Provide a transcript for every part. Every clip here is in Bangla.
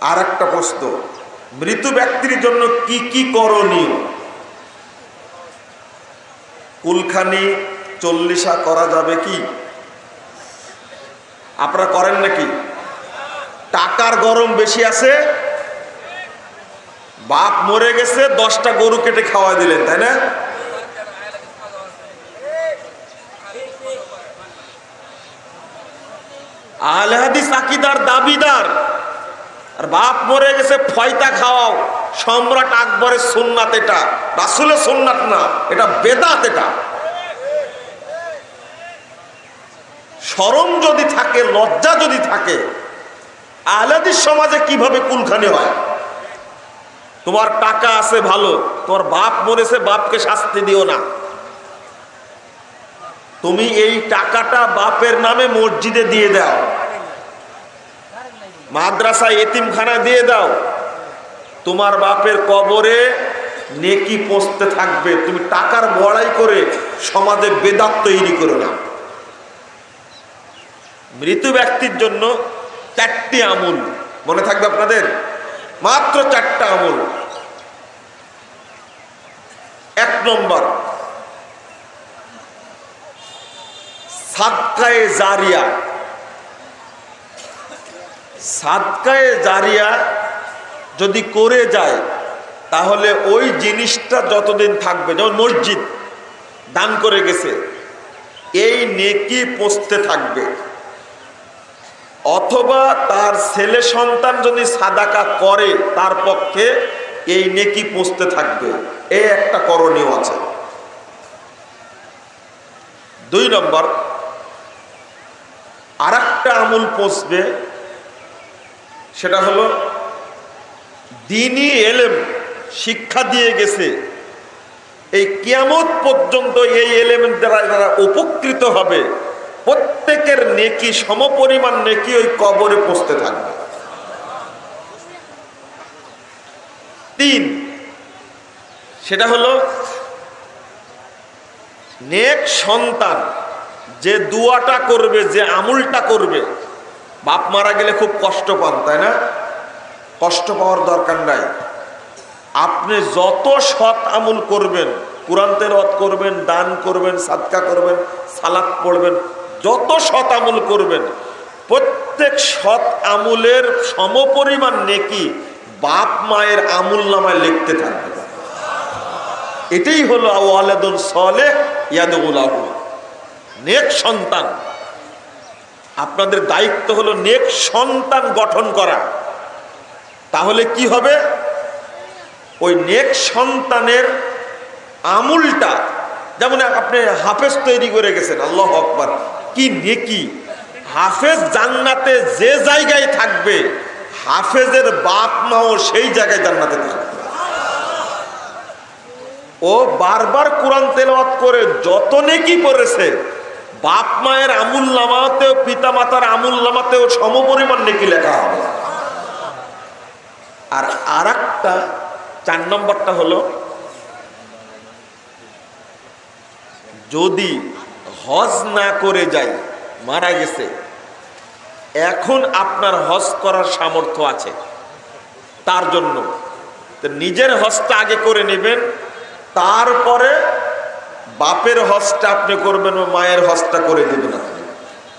আর একটা প্রশ্ন, মৃত ব্যক্তির জন্য কি কি করণীয়? কুলখানি চল্লিশা করা যাবে কি? আপনারা করেন নাকি? টাকার গরম বেশি আছে, বাপ মরে গেছে, দশটা গরু কেটে খাওয়া দিলেন, তাই না? আহলে হাদিস আকিদার দাবিদার। আর বাপ মরে গেছে ফয়তা খাওয়াও। সম্রাট আকবরের সুন্নাত এটা। রাসুলের সুন্নাত না, এটা বেদাত এটা। সরম যদি থাকে, লজ্জা যদি থাকে, আহলাদিস সমাজে কীভাবে কুলখানি হয়? তোমার টাকা আছে ভালো, তোমার বাপ মরেছে, বাপকে শাস্তি দিও না। তুমি এই টাকাটা বাপের নামে মসজিদে দিয়ে দাও। মাদ্রাসা এতিমখানা দিয়ে দাও। তোমার বাপের কবরে নেকি পৌঁছতে থাকবে। তুমি টাকার বড়াই করে সমাজে বেদাত তৈরি করো না। মৃত ব্যক্তির জন্য চারটি আমুল। মনে থাকবে আপনাদের? মাত্র চারটা আমুল। এক নম্বর, সাদকায়ে জারিয়া। সাদকায়ে জারিয়া যদি করে যায়, তাহলে ওই জিনিসটা যতদিন থাকবে, যেমন মসজিদ দান করে গেছে, এই নেকি পৌঁছতে থাকবে। অথবা তার ছেলে সন্তান যদি সাদাকা করে, তার পক্ষে এই নেকি পৌঁছতে থাকবে। এই একটা করণীয় আছে। দুই নম্বর আর একটা আমুল পৌঁছবে সেটা হলো, দিনই এলেম, শিক্ষা দিয়ে গেছে। এই কিয়ামত পর্যন্ত এই এলেমের দ্বারা যারা উপকৃত হবে। প্রত্যেকের নেকি, সমপরিমাণ নেকি ওই কবরে পৌঁছতে থাকবে। তিন, সেটা হলো, নেক সন্তান যে দুয়াটা করবে, যে আমুলটা করবে বাপ মারা গেলে খুব কষ্ট পান, তাই না? কষ্ট পাওয়ার দরকার নাই। আপনি যত সৎ আমল করবেন, কোরআন তেলাওয়াত করবেন, দান করবেন, সাদকা করবেন, সালাত পড়বেন, যত সৎ আমল করবেন, প্রত্যেক সৎ আমুলের সমপরিমাণ নেকি বাপ মায়ের আমুল নামায় লিখতে থাকবে। এটাই হলো ওয়ালেদুল সলে ইয়াদুল আহু নেক সন্তান। আপনাদের দায়িত্ব হলো নেক সন্তান গঠন করা। তাহলে কি হবে? ওই নেক সন্তানের আমুলটা, যেমন আপনি হাফেজ তৈরি করে গেছেন, আল্লাহ আকবার। কি নেকি? হাফেজ জান্নাতে যে জায়গায় থাকবে, হাফেজের বাপ মাও সেই জায়গায় জান্নাতে থাকবে। ও বারবার কোরআন তেলাওয়াত করে, যত নেকি করেছে বাপ মায়ের আমুল নামাতেও পিতা মাতার আমুল নামাতেও সমপরিমাণ নেকি লেখা হবে। আর আর একটা চার নম্বরটা হলো, যদি হজ না করে যাই, মারা গেছে, এখন আপনার হজ করার সামর্থ্য আছে। তার জন্য। নিজের হজটা আগে করে নেবেন, তারপরে বাপের হজটা আপনি করবেন মায়ের হজটা করে দেবেন আপনি।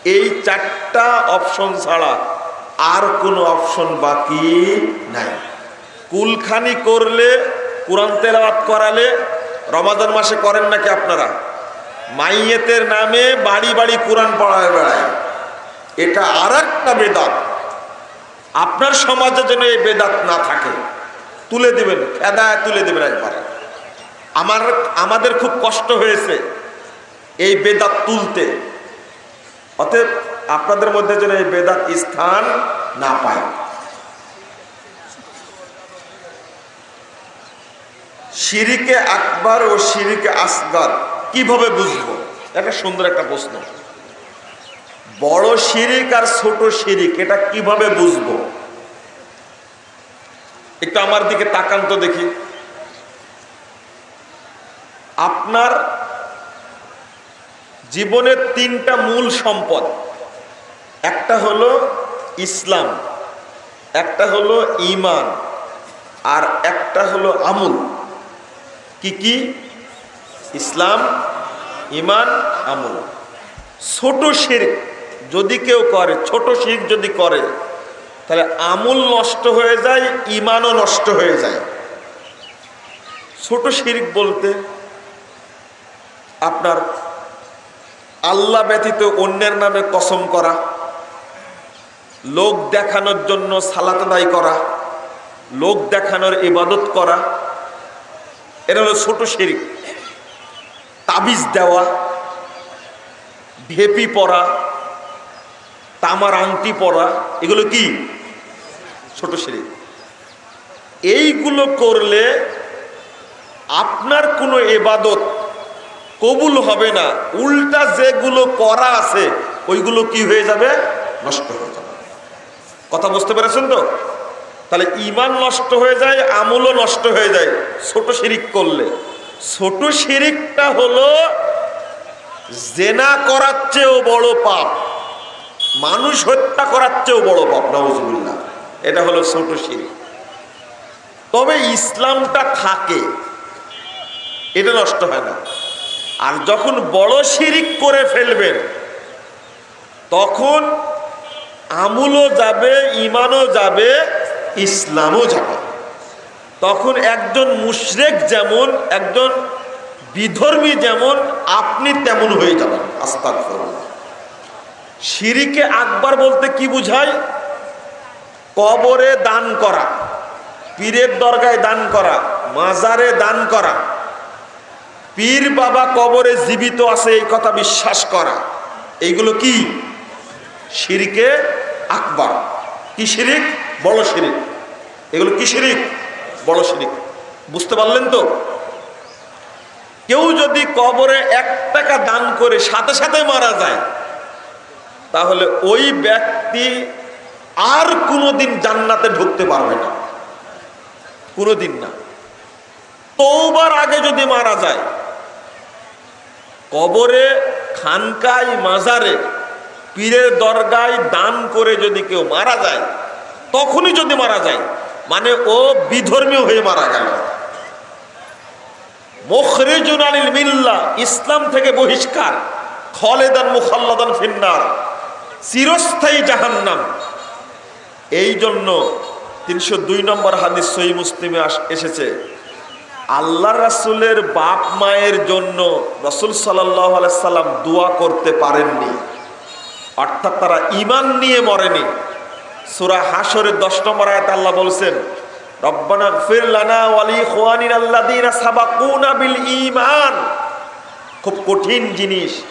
এই চারটা অপশন ছাড়া আর কোনো অপশন বাকি নাই। কুলখানি করলে, কোরআন তেলাওয়াত করালে, রমাদান মাসে করেন নাকি আপনারা? মাইয়েতের নামে বাড়ি বাড়ি কোরআন পড়ায় বেড়ায়। এটা আর একটা বেদাত। আপনার সমাজে যেন এই বেদাত না থাকে, তুলে দেবেন ফেদায় তুলে দেবেন একবারে। আমার, আমাদের খুব কষ্ট হয়েছে এই বেদাত তুলতে। অতএব আপনাদের মধ্যে যেন এই বেদাত স্থান না পায়। সিরিকে আকবর ও সিরিকে আসগর, কীভাবে বুঝব? একটা সুন্দর একটা প্রশ্ন। বড় শিরিক আর ছোট শিরিক, এটা কীভাবে বুঝব? একটু আমার দিকে তাকান তো দেখি। আপনার জীবনের তিনটা মূল সম্পদ। একটা হলো ইসলাম, একটা হলো ইমান আর একটা হলো আমল। কি কি? ইসলাম ইমান আমল। ছোট শিরক যদি কেউ করে, ছোট শিরক যদি করে, তাহলে আমল নষ্ট হয়ে যায় ইমানও নষ্ট হয়ে যায়। ছোট শিরক বলতে আপনার আল্লাহ ব্যতীত অন্যের নামে কসম করা, লোক দেখানোর জন্য সালাত আদায় করা, লোক দেখানোর ইবাদত করা এটা হলো ছোট শিরিক। তাবিজ দেওয়া ভেপি পরা, তামার আংটি পরা, এগুলো কি? ছোট শিরিক। এইগুলো করলে আপনার কোনো এবাদত কবুল হবে না। উল্টা যেগুলো করা আছে, ওইগুলো কি হয়ে যাবে? নষ্ট হয়ে যাবে। কথা বুঝতে পেরেছেন তো? তাহলে ইমান নষ্ট হয়ে যায়, আমলও নষ্ট হয়ে যায়। ছোট শিরিক করলে। ছোট শিরিকটা হলো জেনা করার চেয়েও বড় পাপ। মানুষ হত্যা করার চেয়েও বড় পাপ নওয়াজুবিল্লাহ এটা হলো ছোট শিরিক। তবে ইসলামটা থাকে। এটা নষ্ট হয় না। আর যখন বড় শিরিক করে ফেলবেন, তখন আমুলও যাবে ইমানও যাবে, ইসলামও যাবে। তখন একজন মুশরেক যেমন, একজন বিধর্মী যেমন, আপনি তেমন হয়ে যাবেন। আস্তাক শিরিকে আকবার বলতে কি বুঝায়? কবরে দান করা, পীরের দরগায় দান করা, মাজারে দান করা পীর বাবা কবরে জীবিত আছে, এই কথা বিশ্বাস করা। এইগুলো কি? শিরিকে আকবার। কি শিরিক? বড় শিরিক। এগুলো কি শিরিক? বড় শিরিক। বুঝতে পারলেন তো? কেউ যদি কবরে এক টাকা দান করে সাথে সাথে মারা যায়, তাহলে ওই ব্যক্তি আর কোনোদিন জান্নাতে ঢুকতে পারবে না। কোনোদিন না। তৌবার আগে যদি মারা যায় কবরে, খানকায়, মাজারে, পীরের দরগায় দান করে যদি কেউ মারা যায়, তখনই যদি মারা যায় মানে ও বিধর্মী হয়ে মারা গেল। মুখরিজুন আনিল মিল্লা, ইসলাম থেকে বহিষ্কার। খলেদান মুখাল্লাদান ফিন্নার, চিরস্থায়ী জাহান্নাম। এই জন্য তিনশো দুই নম্বর হাদিস সহি মুসলিমে এসেছে আল্লাহ রাসুলের বাপ মায়ের জন্য রসুল সাল্লাহ সাল্লাম দোয়া করতে পারেননি। অর্থাৎ তারা ইমান নিয়ে মরেনি। সুরা হাসরের দশ নম্বর আয়াত আল্লাহ বলছেন, রব্বানা ফির লানা ওয়ালি খোয়ানিন আল্লাযীনা সাবাকুনা বিল ঈমান। খুব কঠিন জিনিস।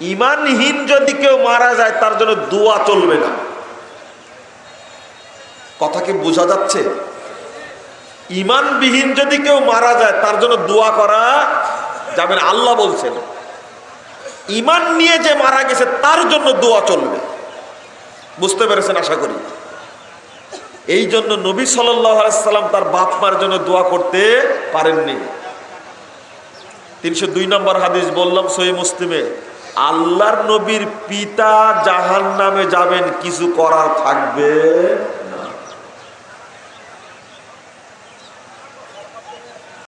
ইমানহীন যদি কেউ মারা যায়, তার জন্য দোয়া চলবে না। কথা কি বোঝা যাচ্ছে? ইমানবিহীন যদি কেউ মারা যায়, তার জন্য দোয়া করা যাবে না। আল্লাহ বলছেন, ইমান নিয়ে যে মারা গেছে, তার জন্য দোয়া চলবে। বুঝতে পেরেছেন আশা করি? এই জন্য নবী সাল্লাম তার বাপ মার জন্য দোয়া করতে পারেননি। তিনশো দুই নম্বর হাদিস বললাম সহি মুসলিমে, আল্লাহর নবীর পিতা জাহান নামে যাবেন, কিছু করার থাকবে